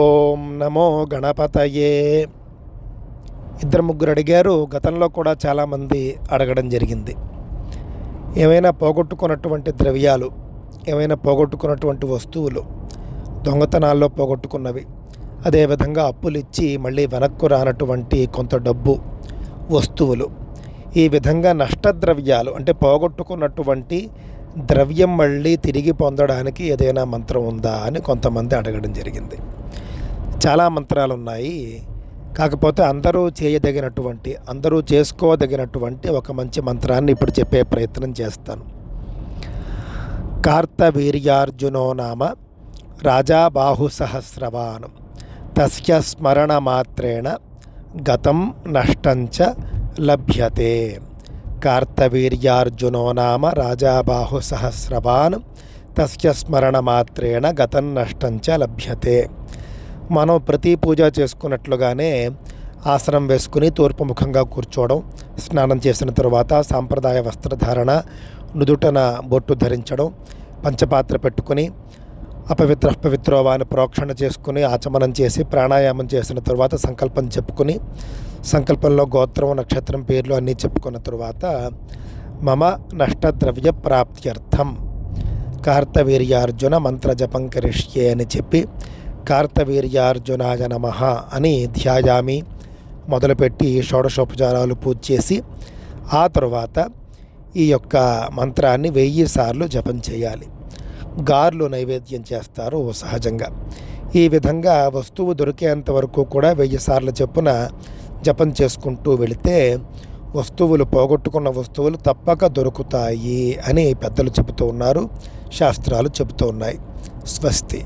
ఓం నమో గణపతయే. ఇద్దరు ముగ్గురు అడిగారు గతంలో కూడా చాలామంది అడగడం జరిగింది. ఏమైనా పోగొట్టుకున్నటువంటి ద్రవ్యాలు ఏమైనా పోగొట్టుకున్నటువంటి వస్తువులు దొంగతనాల్లో పోగొట్టుకున్నవి అదేవిధంగా అప్పులు ఇచ్చి మళ్ళీ వెనక్కు రానటువంటి కొంత డబ్బు వస్తువులు ఈ విధంగా నష్టద్రవ్యాలు అంటే పోగొట్టుకున్నటువంటి ద్రవ్యం మళ్ళీ తిరిగి పొందడానికి ఏదైనా మంత్రం ఉందా అని కొంతమంది అడగడం జరిగింది. చాలా మంత్రాలు ఉన్నాయి కాకపోతే అందరూ చేయదగినటువంటి అందరూ చేసుకోదగినటువంటి ఒక మంచి మంత్రాన్ని ఇప్పుడు చెప్పే ప్రయత్నం చేస్తాను. కార్తవీర్యార్జునో నామ రాజాబాహు సహస్రవాను తస్య స్మరణ మాత్రేణ గతం నష్టంచ లభ్యతే. కార్తవీర్యార్జునో నామ రాజాబాహు సహస్రవాన్ తస్య స్మరణమాత్రేణ గతం గతం నష్టంచ లభ్యతే. మనం ప్రతి పూజ చేసుకున్నట్లుగానే ఆసనం వేసుకుని తూర్పు ముఖంగా కూర్చోవడం స్నానం చేసిన తరువాత సాంప్రదాయ వస్త్రధారణ నుదుటన బొట్టు ధరించడం పంచపాత్ర పెట్టుకుని అపవిత్ర పవిత్రోవాన్ని ప్రోక్షణ చేసుకుని ఆచమనం చేసి ప్రాణాయామం చేసిన తరువాత సంకల్పం చెప్పుకుని సంకల్పంలో గోత్రం నక్షత్రం పేర్లు అన్నీ చెప్పుకున్న తరువాత మమ నష్టద్రవ్య ప్రాప్త్యర్థం. కార్తవీర్యార్జున మంత్ర జపం కరిష్యే అని చెప్పి కార్తవీర్యార్జునాయ నమ అని ధ్యాయామి మొదలుపెట్టి షోడశోపచారాలు పూజ చేసి ఆ తరువాత ఈ యొక్క మంత్రాన్ని వెయ్యి సార్లు జపం చేయాలి. గార్లు నైవేద్యం చేస్తారు సహజంగా. ఈ విధంగా వస్తువు దొరికేంత వరకు కూడా వెయ్యి సార్లు చెప్పున జపం చేసుకుంటూ వెళితే వస్తువులు పోగొట్టుకున్న వస్తువులు తప్పక దొరుకుతాయి అని పెద్దలు చెబుతూ ఉన్నారు శాస్త్రాలు చెబుతూ ఉన్నాయి. స్వస్తి.